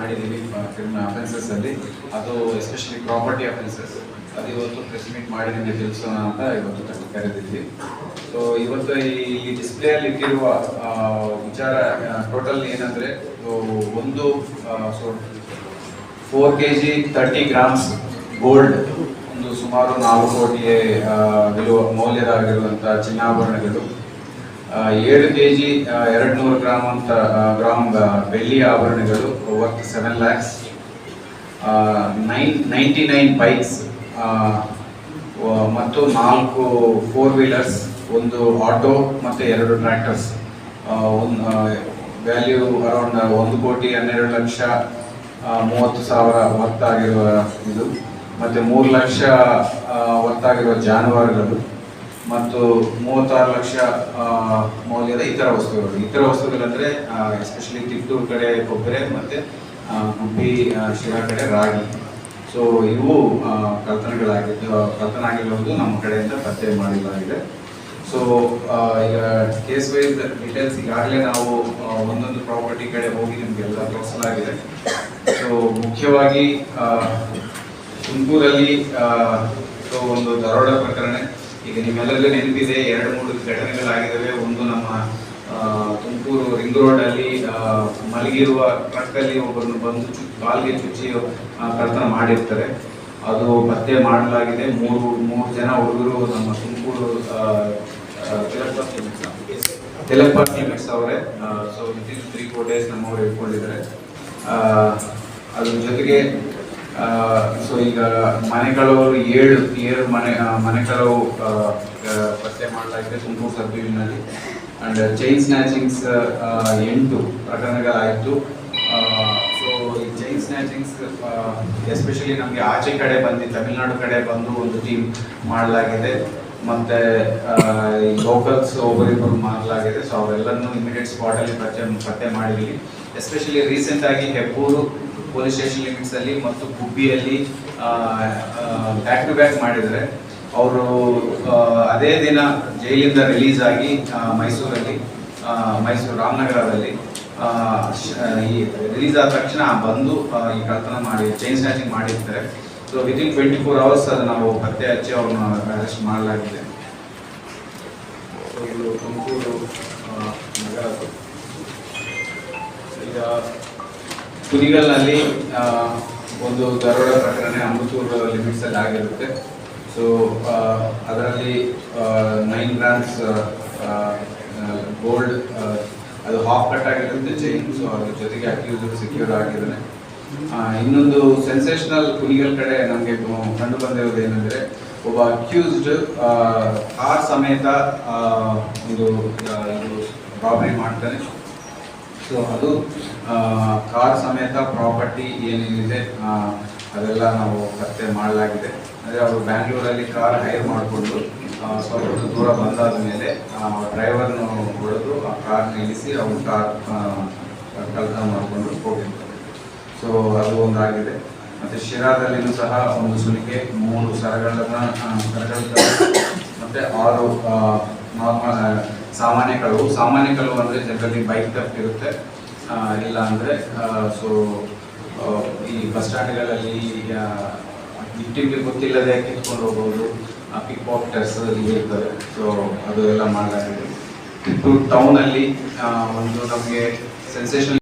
ಮಾಡಿದ್ದೀವಿ criminal offences ಅಲ್ಲಿ. ಅದು ಎಸ್ಪೆಷಲಿ ಪ್ರಾಪರ್ಟಿ ಅಫೆನ್ಸಸ್ ಅದು ಇವತ್ತು ಪ್ರೆಸ್ ಮೀಟ್ ನಿಮಗೆ ತಿಳಿಸೋಣ ಅಂತ ಇವತ್ತು ಕರೆ- ಕರೆದಿದ್ವಿ. ಸೊ ಇವತ್ತು ಈ ಡಿಸ್ಪ್ಲೇ ಅಲ್ಲಿ ಇಟ್ಟಿರುವ ವಿಚಾರ ಟೋಟಲ್ ಏನಂದ್ರೆ ಒಂದು so four K G thirty grams gold ಒಂದು ಸುಮಾರು ನಾಲ್ಕು ಕೋಟಿಯ ವಿಲುವ ಮೌಲ್ಯದಾಗಿರುವಂಥ ಚಿನ್ನಾಭರಣಗಳು. ಏಳು ಕೆ ಜಿ ಎರಡು ನೂರು ಗ್ರಾಮ್ ಅಂತ ಗ್ರಾಮ್ ಬೆಳ್ಳಿ ಆಭರಣಗಳು worth seven lakhs nine ninety nine bikes ಮತ್ತು ನಾಲ್ಕು ಫೋರ್ ವೀಲರ್ಸ್ ಒಂದು ಆಟೋ ಮತ್ತು ಎರಡು ಟ್ರ್ಯಾಕ್ಟರ್ಸ್ ಒಂದು ವ್ಯಾಲ್ಯೂ ಅರೌಂಡ್ ಒಂದು ಕೋಟಿ ಹನ್ನೆರಡು ಲಕ್ಷ ಮೂವತ್ತು ಸಾವಿರ ಹೊತ್ತಾಗಿರುವ ಇದು. ಮತ್ತು ಮೂರು ಲಕ್ಷ ಹೊತ್ತಾಗಿರುವ ಜಾನುವಾರುಗಳು. ಮತ್ತು ಮೂವತ್ತಾರು ಲಕ್ಷ ಮೌಲ್ಯದ ಇತರ ವಸ್ತುಗಳು. ಇತರ ವಸ್ತುಗಳಂದ್ರೆ ಎಸ್ಪೆಷಲಿ ತಿಟ್ಟೂರು ಕಡೆ ಕೊಬ್ಬರಿ, ಮತ್ತೆ ಗುಬ್ಬಿ ಶಿರಾ ಕಡೆ ರಾಗಿ. ಸೊ ಇವು ಕಲ್ತನಗಳಾಗಿದ್ದು ಕಲ್ತನ ಆಗಿರೋದು ನಮ್ಮ ಕಡೆಯಿಂದ ಪತ್ತೆ ಮಾಡಿಲ್ಲಾಗಿದೆ ಸೊ ಈಗ ಕೇಸ್ ವೈಸ್ ಡೀಟೇಲ್ಸ್ ಈಗಾಗಲೇ ನಾವು ಒಂದೊಂದು ಪ್ರಾಪರ್ಟಿ ಕಡೆ ಹೋಗಿ ನಿಮಗೆಲ್ಲ ತೋರಿಸಲಾಗಿದೆ. ಸೊ ಮುಖ್ಯವಾಗಿ ತುಮಕೂರಲ್ಲಿ ಒಂದು ದರೋಡ ಪ್ರಕರಣ ಈಗ ನಿಮ್ಮೆಲ್ಲರಿಗೂ ನೆನಪಿದೆ, ಎರಡು, ಮೂರು ಘಟನೆಗಳಾಗಿದ್ದಾವೆ. ಒಂದು ನಮ್ಮ ತುಮಕೂರು ರಿಂಗ್ ರೋಡ್ ಅಲ್ಲಿ ಮಲಗಿರುವ ಟ್ರಕ್ ಅಲ್ಲಿ ಒಬ್ಬರನ್ನು ಬಂದು ಬಾಲ್ಗೆ ಚುಚ್ಚಿ ಕಳತನ ಮಾಡಿರ್ತಾರೆ. ಅದು ಪತ್ತೆ ಮಾಡಲಾಗಿದೆ. ಮೂರು ಮೂರು ಜನ ಹುಡುಗರು ನಮ್ಮ ತುಮಕೂರು ತೆಲಪಾಟಿ ಮಿಕ್ಸ್ ಅವರೇ. So within three four days ನಮ್ಮವರು ಇಟ್ಕೊಂಡಿದ್ದಾರೆ. ಅದ್ರ ಜೊತೆಗೆ ಸೊ ಈಗ ಮನೆಗಳವರು ಏಳು ಏಳು ಮನೆ ಮನೆಗಳವು ಪತ್ತೆ ಮಾಡಲಾಗಿದೆ ತುಮಕೂರು ಸಬ್ ಡಿವಿಷನಲ್ಲಿ ಅಂಡ್ ಚೈನ್ ಸ್ನ್ಯಾಚಿಂಗ್ಸ್ ಎಂಟು ಪ್ರಕರಣಗಳಾಯಿತು. ಸೊ ಈ ಚೈನ್ ಸ್ನ್ಯಾಚಿಂಗ್ಸ್ ಎಸ್ಪೆಷಲಿ ನಮಗೆ ಆಚೆ ಕಡೆ ಬಂದು, ತಮಿಳ್ನಾಡು ಕಡೆ ಬಂದು ಒಂದು ಟೀಮ್ ಮಾಡಲಾಗಿದೆ. ಮತ್ತೆ ಲೋಕಲ್ಸ್ ಒಬ್ಬರಿಬ್ಬರು ಮಾಡಲಾಗಿದೆ ಸೊ ಅವರೆಲ್ಲರನ್ನು ಇಮಿಡಿಯೇಟ್ ಸ್ಪಾಟಲ್ಲಿ ಪತ್ತೆ ಪತ್ತೆ ಮಾಡಿದ್ವಿ. ಎಸ್ಪೆಷಲಿ ರೀಸೆಂಟಾಗಿ ಹೆಬ್ಬೂರು ಪೊಲೀಸ್ ಸ್ಟೇಷನ್ ಲಿಮಿಟ್ಸ್ ಅಲ್ಲಿ ಮತ್ತು ಗುಬ್ಬಿಯಲ್ಲಿ ಬ್ಯಾಕ್ ಟು ಬ್ಯಾಕ್ ಮಾಡಿದರೆ ಅವರು ಅದೇ ದಿನ ಜೈಲಿಂದ ರಿಲೀಸ್ ಆಗಿ ಮೈಸೂರಲ್ಲಿ ಮೈಸೂರು ರಾಮನಗರದಲ್ಲಿ ಈ ರಿಲೀಸ್ ಆದ ತಕ್ಷಣ ಬಂದು ಈ ಕಳ್ತನ ಮಾಡಿ ಚೈನ್ ಸ್ನ್ಯಾಚಿಂಗ್ ಮಾಡಿರ್ತಾರೆ. So within twenty four hours ಅದು ನಾವು ಪತ್ತೆ ಹಚ್ಚಿ ಅವ್ರನ್ನ ಅರೆಸ್ಟ್ ಮಾಡಲಾಗಿದೆ. ತುಮಕೂರು ನಗರ ಈಗ ಕುರಿಗಲ್ನಲ್ಲಿ ಒಂದು ದರೋಡ ಪ್ರಕರಣ ಅಮೃತೂರು ಲಿಮಿಟ್ಸ್ ಅಲ್ಲಿ ಆಗಿರುತ್ತೆ. ಸೊ ಅದರಲ್ಲಿ ನೈನ್ ಗ್ರಾಮ್ಸ್ ಗೋಲ್ಡ್ ಅದು ಹಾಫ್ ಕಟ್ ಆಗಿರುತ್ತೆ ಚೈನ್ ಸೊ ಅದ್ರ ಜೊತೆಗೆ ಅಕ್ಯೂಸ್ ಸೆಕ್ಯೂರ್ ಆಗಿದ್ದಾನೆ. ಇನ್ನೊಂದು ಸೆನ್ಸೇಷನಲ್ ಕುನಿಗಲ್ ಕಡೆ ನಮಗೆ ಕಂಡು ಬಂದಿರೋದು ಏನಂದ್ರೆ ಒಬ್ಬ ಅಕ್ಯೂಸ್ಡ್ ಕಾರ್ ಸಮೇತ ಆ, ಒಂದು ಇದು ರಾಬರಿ ಮಾಡ್ತಾನೆ. ಸೊ ಅದು ಕಾರ್ ಸಮೇತ ಪ್ರಾಪರ್ಟಿ ಏನೇನಿದೆ ಅದೆಲ್ಲ ನಾವು ಪತ್ತೆ ಮಾಡಲಾಗಿದೆ. ಅಂದರೆ ಅವರು ಬ್ಯಾಂಗ್ಳೂರಲ್ಲಿ ಕಾರ್ ಹೈರ್ ಮಾಡಿಕೊಂಡು ಸ್ವಲ್ಪ ದೂರ ಬಂದಾದ ಮೇಲೆ ಡ್ರೈವರ್ನು ಹೊಡೆದು ಆ ಕಾರ್ ನಿಲ್ಲಿಸಿ ಅವ್ರ ಕಾರ್ ಕಳ್ತ ಮಾಡಿಕೊಂಡು ಹೋಗಿರ್ತಾರೆ ಸೊ ಅದು ಒಂದಾಗಿದೆ. ಮತ್ತು ಶಿರಾದಲ್ಲಿಯೂ ಸಹ ಒಂದು ಸುಲಿಗೆ ಮೂರು ಸರಗಳನ್ನ ಸರಗಳ ಮತ್ತೆ ಆರು ನಾರ್ಮಲ್ ಸಾಮಾನ್ಯ ಕಳವು. ಸಾಮಾನ್ಯ ಕಳವು ಅಂದರೆ ಜನರಲಿ ಬೈಕ್ ತಪ್ಪು ಇರುತ್ತೆ. ಇಲ್ಲ ಅಂದರೆ ಸೊ ಈ ಬಸ್ ಸ್ಟ್ಯಾಂಡ್ಗಳಲ್ಲಿ ಇಟ್ಟಿಗೆ ಗೊತ್ತಿಲ್ಲದೆ ಕಿತ್ಕೊಂಡು ಹೋಗೋದು ಪಿಕ್ ಪಾಕೆಟರ್ಸ್ ಇರ್ತದೆ. ಸೊ ಅದು ಎಲ್ಲ ಮಾಡಲಾಗಿದೆ. ಟೌನಲ್ಲಿ ಒಂದು ನಮಗೆ ಸೆನ್ಸೇಷನ್